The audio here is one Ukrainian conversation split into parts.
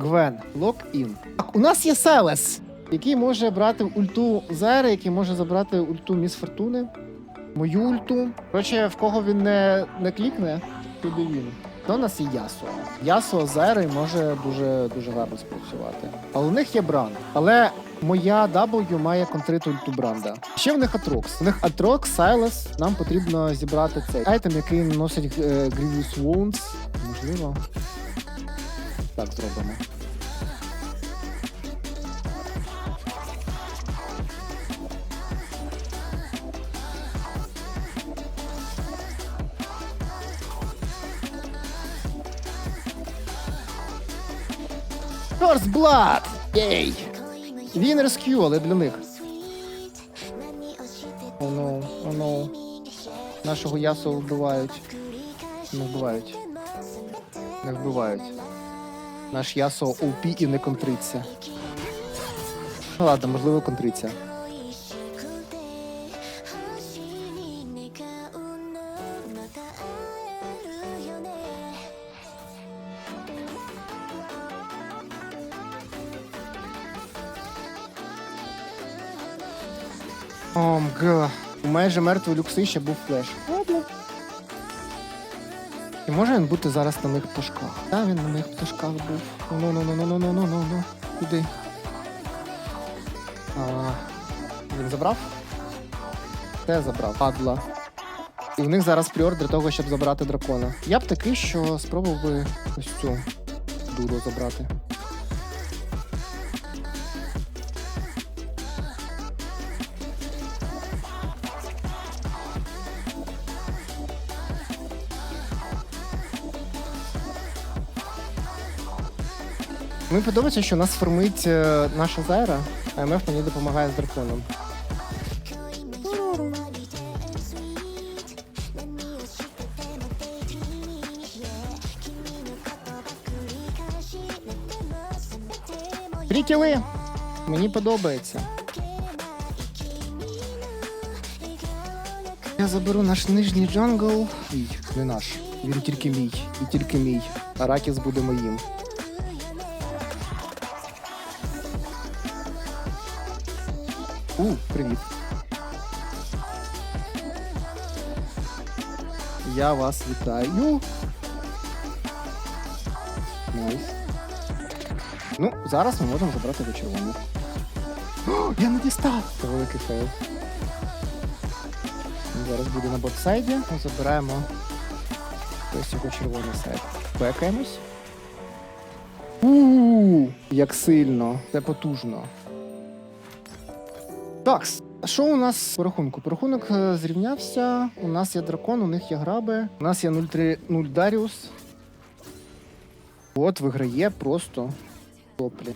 Гвен. Лок-ін. Так, у нас є Селес, який може брати ульту Зери, який може забрати ульту Міс Фортуни. Мою ульту. Коротше, в кого він не, не клікне, туди він. То у нас є Ясо. Ясо Зери може дуже дуже гарно спрацювати. Але у них є Бранд. Але моя W має контрити ульту Бранда. Ще в них Атрокс. У них Атрокс, Сайлес. Нам потрібно зібрати цей айтем, який наносить е, Grievous Wounds. Можливо. Так зробимо. First Blood! Єй! Він рескю, але для них. О, oh, no, о, no. Нашого ясу вбивають. Не вбивають. Не вбивають. Наш ясо OP і не контриться. Ну ладно, можливо, контриться. Ом, га. У майже мертвої люкси ще був флеш. Ладно. І може він бути зараз на моїх пташках? Так, він на моїх пташках був. Ну, ну, ну, ну, ну, ну, ну, ну, ну. Куди? А, він забрав? Те забрав. Падла. І в них зараз пріор для того, щоб забрати дракона. Я б такий, що спробував би ось цю дуру забрати. Мені подобається, що нас формить е, наша Зайра, а МФ мені допомагає з драконом. Прикіли! Мені подобається. Я заберу наш нижній джангл. Мій, не наш. Він тільки мій. І тільки мій. Аракіс буде моїм. У, привіт. Я вас вітаю. Ну, зараз ми можемо забрати до червоних. О, я не дістав! Це великий фейл. Зараз буде на бот-сайді. Ми забираємо ось його червоний сайт. Бекаємось. У, як сильно, це потужно. Так, що у нас по рахунку? По рахунок е, зрівнявся. У нас є дракон, у них є граби. У нас є 0-3-0 Даріус. От виграє просто топлі.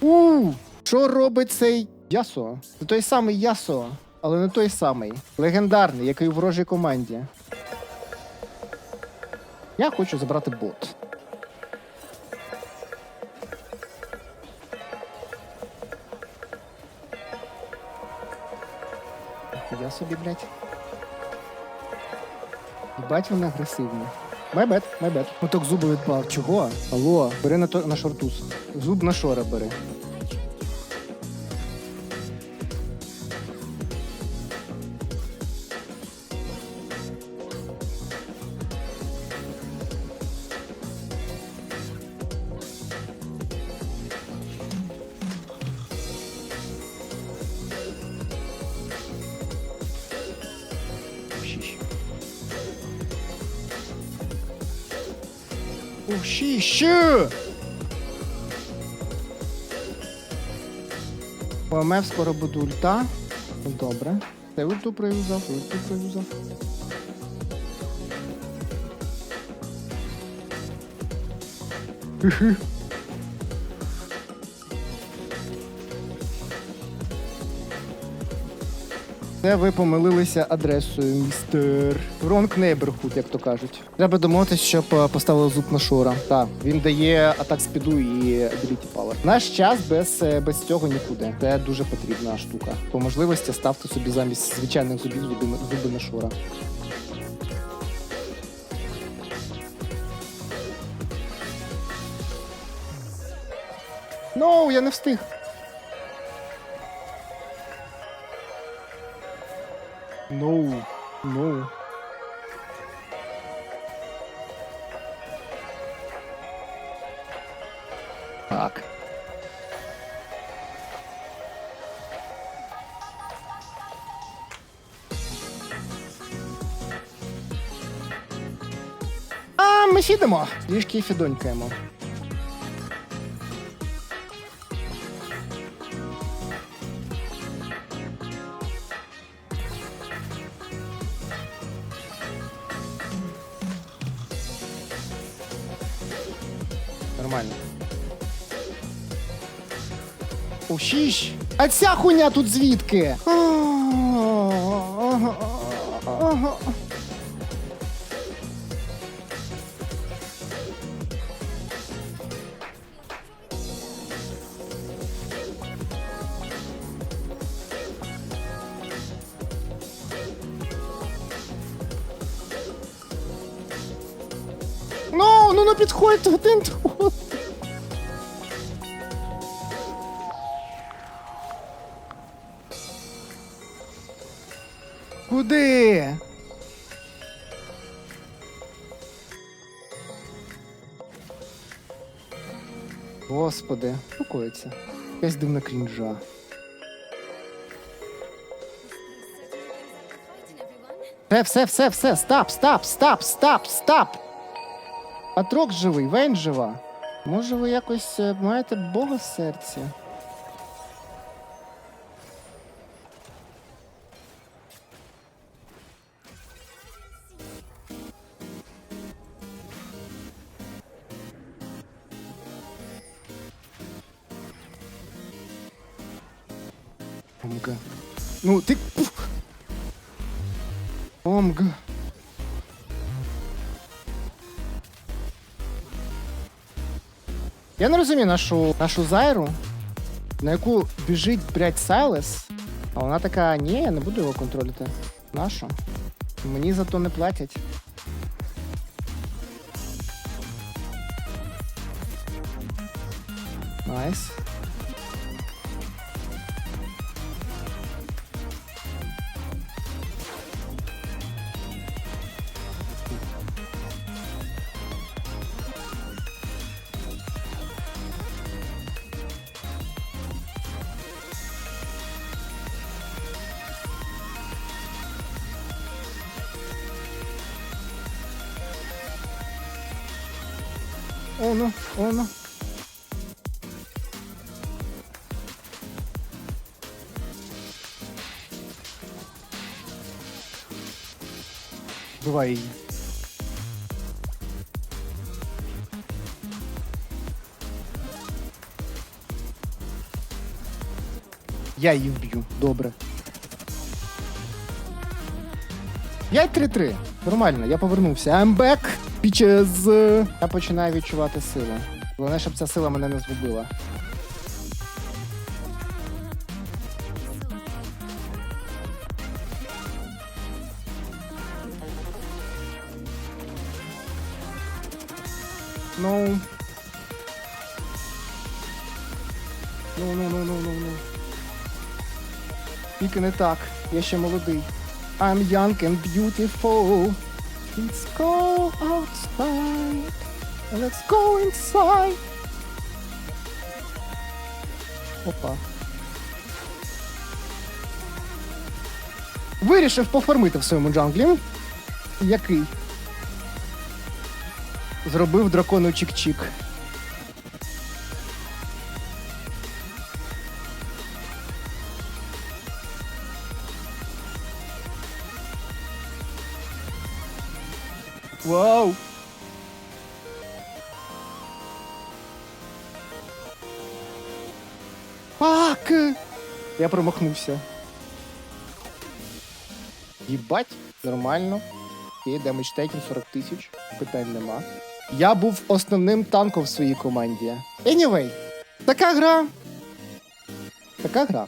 У, що робить цей Ясо? Це той самий Ясо, але не той самий. Легендарний, який у ворожій команді. Я хочу забрати бот. Я собі, блядь. Бать вона агресивна. Майбет, майбет. Моток зуби відпав. Чого? Алло, бери на, то, на шортус. Зуб на шора бери. Ще, ще! що? Помев скоро буде ульта. Ну, добре. Це ульту прив'язав, ульту прив'язав. Хі-хі. Це ви помилилися адресою, містер. Wrong neighborhood, як то кажуть. Треба домовитися, щоб е, поставили зуб на шора. Так, він дає атак спіду і біліті пала. Наш час без, е, без цього нікуди. Це дуже потрібна штука. По можливості ставте собі замість звичайних зубів зуби, зуби на шора. Ну, я не встиг. Ноу, ноу. Так. А ми сідемо. Трішки фідонькаємо. Нормально. О. А ця хуйня тут звідки? Ну, підходьте один до одного. Куди? Господи, покоїться. Якась дивна крінжа. Все, все, все, все, стап, стап, стап, стап, стап. Атрок живий, Вейн жива. Може, ви якось е, маєте Бога в серці? Ну, ти. Омга. Я не розумію нашу, нашу Зайру, на яку біжить, блядь, Сайлес, а вона така, ні, я не буду його контролити. Нашу? Мені за то не платять. Найс. Оно, оно. Бувай її. Я її вб'ю. Добре. 5-3-3. Нормально, я повернувся. I'm back, Bitches. Я починаю відчувати силу. Головне, щоб ця сила мене не згубила. Ну. Ну, ну, ну, ну, ну, ну. Тільки не так. Я ще молодий. I'm young and beautiful. Let's go outside. Let's go inside. Опа. Вирішив пофармити в своєму джанглі. Який? Зробив дракону чик-чик. Вау! Пак! Я промахнувся. Їбать, нормально. І демедж тейкін 40 тисяч. Питань нема. Я був основним танком в своїй команді. Anyway, така гра. Така гра.